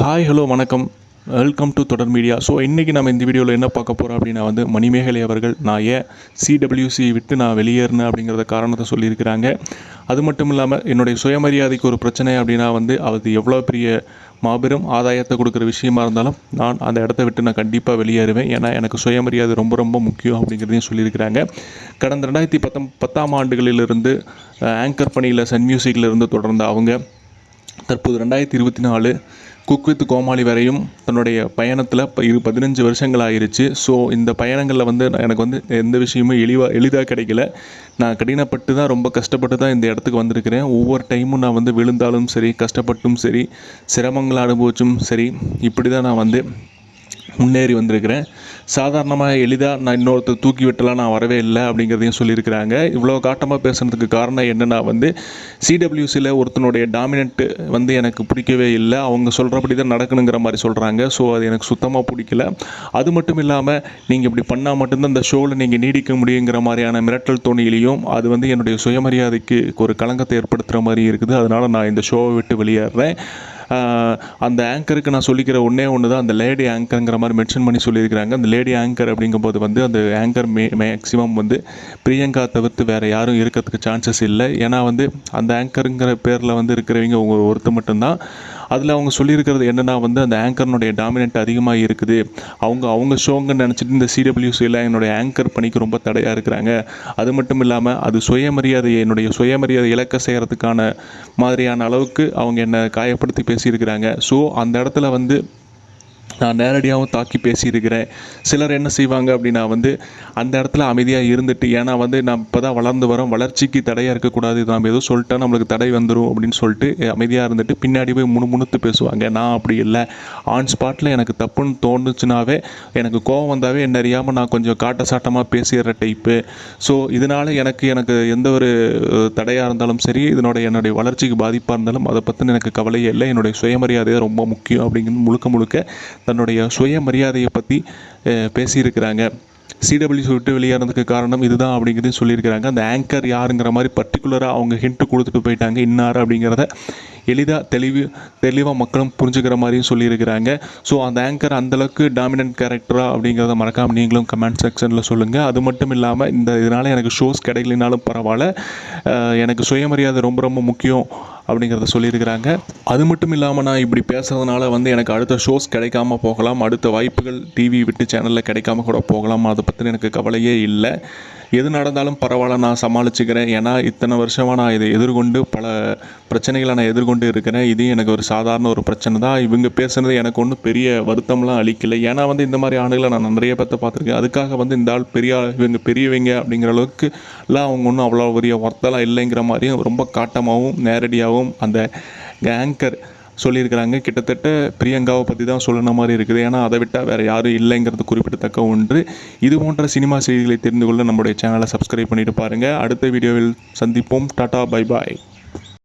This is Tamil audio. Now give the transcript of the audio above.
ஹாய் ஹலோ வணக்கம். Welcome to Thodar media so இன்றைக்கி நம்ம இந்த வீடியோவில் என்ன பார்க்க போகிறோம் அப்படின்னா வந்து மணிமேகலை அவர்கள் நான் ஏன் சிடபிள்யூசி விட்டு நான் வெளியேறினேன் அப்படிங்கிறத காரணத்தை சொல்லியிருக்கிறாங்க. அது மட்டும் இல்லாமல் என்னுடைய சுயமரியாதைக்கு ஒரு பிரச்சனை அப்படின்னா வந்து அது எவ்வளோ பெரிய மாபெரும் ஆதாயத்தை கொடுக்குற விஷயமா இருந்தாலும் நான் அந்த இடத்த விட்டு நான் கண்டிப்பாக வெளியேறுவேன். ஏன்னா எனக்கு சுயமரியாதை ரொம்ப ரொம்ப முக்கியம் அப்படிங்கிறதையும் சொல்லியிருக்கிறாங்க. கடந்த ரெண்டாயிரத்தி பத்தம் பத்தாம் ஆண்டுகளிலிருந்து ஆங்கர் பணியில் சன் மியூசிக்கில் இருந்து தொடர்ந்த அவங்க தற்போது ரெண்டாயிரத்தி இருபத்தி நாலு குக் வித் கோமாளி வரையும் தன்னுடைய பயணத்தில் இப்போ இரு பதினஞ்சு வருஷங்கள் ஆயிருச்சு ஸோ இந்த பயணங்களில் வந்து நான் எனக்கு வந்து எந்த விஷயமும் எளிவாக எளிதாக கிடைக்கல. நான் கடினப்பட்டு தான் ரொம்ப கஷ்டப்பட்டு தான் இந்த இடத்துக்கு வந்திருக்கிறேன். ஒவ்வொரு டைமும் நான் வந்து விழுந்தாலும் சரி கஷ்டப்பட்டும் சரி சிரமங்களை அனுபவிச்சும் சரி இப்படி தான் நான் வந்து முன்னேறி வந்திருக்கிறேன். சாதாரணமாக எளிதாக நான் இன்னொருத்தர் தூக்கி விட்டலாம் நான் வரவே இல்லை அப்படிங்கிறதையும் சொல்லியிருக்கிறாங்க. இவ்வளோ காட்டமாக பேசுனதுக்கு காரணம் என்னென்னா வந்து சிடபிள்யூசியில் ஒருத்தனுடைய டாமினன்ட் வந்து எனக்கு பிடிக்கவே இல்லை. அவங்க சொல்கிறபடி தான் நடக்கணுங்கிற மாதிரி சொல்கிறாங்க ஸோ அது எனக்கு சுத்தமாக பிடிக்கல. அது மட்டும் இல்லாமல் நீங்கள் இப்படி பண்ணால் மட்டும்தான் இந்த ஷோவில் நீங்கள் நீடிக்க முடியுங்கிற மாதிரியான மிரட்டல் தோணியிலையும் அது வந்து என்னுடைய சுயமரியாதைக்கு ஒரு களங்கத்தை ஏற்படுத்துகிற மாதிரி இருக்குது. அதனால் நான் இந்த ஷோவை விட்டு வெளியேறேன். அந்த ஆங்கருக்கு நான் சொல்லிக்கிற ஒன்றே ஒன்று தான் அந்த லேடி ஆங்கருங்கிற மாதிரி மென்ஷன் பண்ணி சொல்லியிருக்கிறாங்க. அந்த லேடி ஆங்கர் அப்படிங்கும்போது வந்து அந்த ஆங்கர் மே மேக்ஸிமம் வந்து பிரியங்கா தவிர்த்து வேறு யாரும் இருக்கிறதுக்கு சான்சஸ் இல்லை. ஏன்னா வந்து அந்த ஆங்கருங்கிற பேரில் வந்து இருக்கிறவங்க ஒருத்தர் மட்டும்தான். அதில் அவங்க சொல்லியிருக்கிறது என்னென்னா வந்து அந்த ஆங்கர்னுடைய டாமினன்ட் அதிகமாக இருக்குது. அவங்க அவங்க ஷோங்க நினச்சிட்டு இந்த சிடபிள்யூசியில் என்னுடைய ஆங்கர் பணிக்கு ரொம்ப தடையாக இருக்கிறாங்க. அது மட்டும் இல்லாமல் அது சுயமரியாதையை என்னுடைய சுயமரியாதை இலக்க செய்கிறதுக்கான மாதிரியான அளவுக்கு அவங்க என்னை காயப்படுத்தி பேசியிருக்கிறாங்க. ஸோ அந்த இடத்துல வந்து நான் நேரடியாகவும் தாக்கி பேசியிருக்கிறேன். சிலர் என்ன செய்வாங்க அப்படின்னா வந்து அந்த இடத்துல அமைதியாக இருந்துட்டு ஏன்னா வந்து நான் இப்போ தான் வளர்ந்து வரோம் வளர்ச்சிக்கு தடையாக இருக்கக்கூடாது இது நம்ம எதுவும் சொல்லிட்டா நம்மளுக்கு தடை வந்துடும் அப்படின்னு சொல்லிட்டு அமைதியாக இருந்துட்டு பின்னாடி போய் முணுமுணுத்து பேசுவாங்க. நான் அப்படி இல்லை. ஆன் ஸ்பாட்டில் எனக்கு தப்புன்னு தோணுச்சுனாவே எனக்கு கோவம் வந்தாவே என்ன அறியாமல் நான் கொஞ்சம் காட்ட சாட்டமாக பேசிடுற டைப்பு ஸோ இதனால் எனக்கு எனக்கு எந்த ஒரு தடையாக இருந்தாலும் சரி இதனோட என்னுடைய வளர்ச்சிக்கு பாதிப்பாக இருந்தாலும் அதை பற்றின எனக்கு கவலையே இல்லை. என்னுடைய சுயமரியாதை ரொம்ப முக்கியம் அப்படிங்கிறது முழுக்க முழுக்க தன்னுடைய சுயமரியாதையை பற்றி பேசியிருக்கிறாங்க. சிடபிள்யூ விட்டு வெளியேறதுக்கு காரணம் இதுதான் அப்படிங்கிறது சொல்லியிருக்கிறாங்க. அந்த ஆங்கர் யாருங்கிற மாதிரி பர்டிகுலராக அவங்க ஹிண்ட்டு கொடுத்துட்டு போயிட்டாங்க. இன்னார் அப்படிங்கிறத எளிதாக தெளிவு தெளிவாக மக்களும் புரிஞ்சுக்கிற மாதிரியும் சொல்லியிருக்கிறாங்க. ஸோ அந்த ஆங்கர் அந்தளவுக்கு டாமினன்ட் கேரக்டராக அப்படிங்கிறத மறக்காமல் நீங்களும் கமெண்ட் செக்ஷனில் சொல்லுங்கள் அது மட்டும் இல்லாமல் இந்த இதனால் எனக்கு ஷோஸ் கிடைக்கலனாலும் பரவாயில்ல. எனக்கு சுயமரியாதை ரொம்ப ரொம்ப முக்கியம். அப்படிங்கிறத சொல்லியிருக்கிறாங்க. அது மட்டும் இல்லாமல் நான் இப்படி பேசுகிறதுனால வந்து எனக்கு அடுத்த ஷோஸ் கிடைக்காம போகலாம். அடுத்த வாய்ப்புகள் டிவி விட்டு சேனலில் கிடைக்காம கூட போகலாம். அதை பற்றி எனக்கு கவலையே இல்லை. எது நடந்தாலும் பரவாயில்ல நான் சமாளிச்சுக்கிறேன். ஏன்னா இத்தனை வருஷமாக நான் இதை எதிர்கொண்டு பல பிரச்சனைகளை நான் எதிர்கொண்டு இருக்கிறேன். இது எனக்கு ஒரு சாதாரண ஒரு பிரச்சனை தான். இவங்க பேசுனது எனக்கு ஒன்றும் பெரிய வருத்தம்லாம் அளிக்கலை. ஏன்னா வந்து இந்த மாதிரி ஆண்டுகளை நான் நிறைய பேர்த்த பார்த்துருக்கேன். அதுக்காக வந்து இந்த ஆள் பெரிய இவங்க பெரியவங்க அப்படிங்கிற அளவுக்குலாம் அவங்க ஒன்றும் அவ்வளோ பெரிய ஒர்த்தெல்லாம் இல்லைங்கிற மாதிரியும் ரொம்ப காட்டமாகவும் நேரடியாகவும் அந்த ஆங்கர் சொல்லியிருக்கிறாங்க. கிட்டத்தட்ட பிரியங்காவை பற்றி தான் சொல்லணும் மாதிரி இருக்குது. ஏன்னா அதை விட்டால் வேறு யாரும் இல்லைங்கிறது குறிப்பிடத்தக்க ஒன்று. இது போன்ற சினிமா செய்திகளை தெரிந்து கொள்ள நம்முடைய சேனலை சப்ஸ்கிரைப் பண்ணிட்டு பாருங்கள் அடுத்த வீடியோவில் சந்திப்போம். Tata bye bye.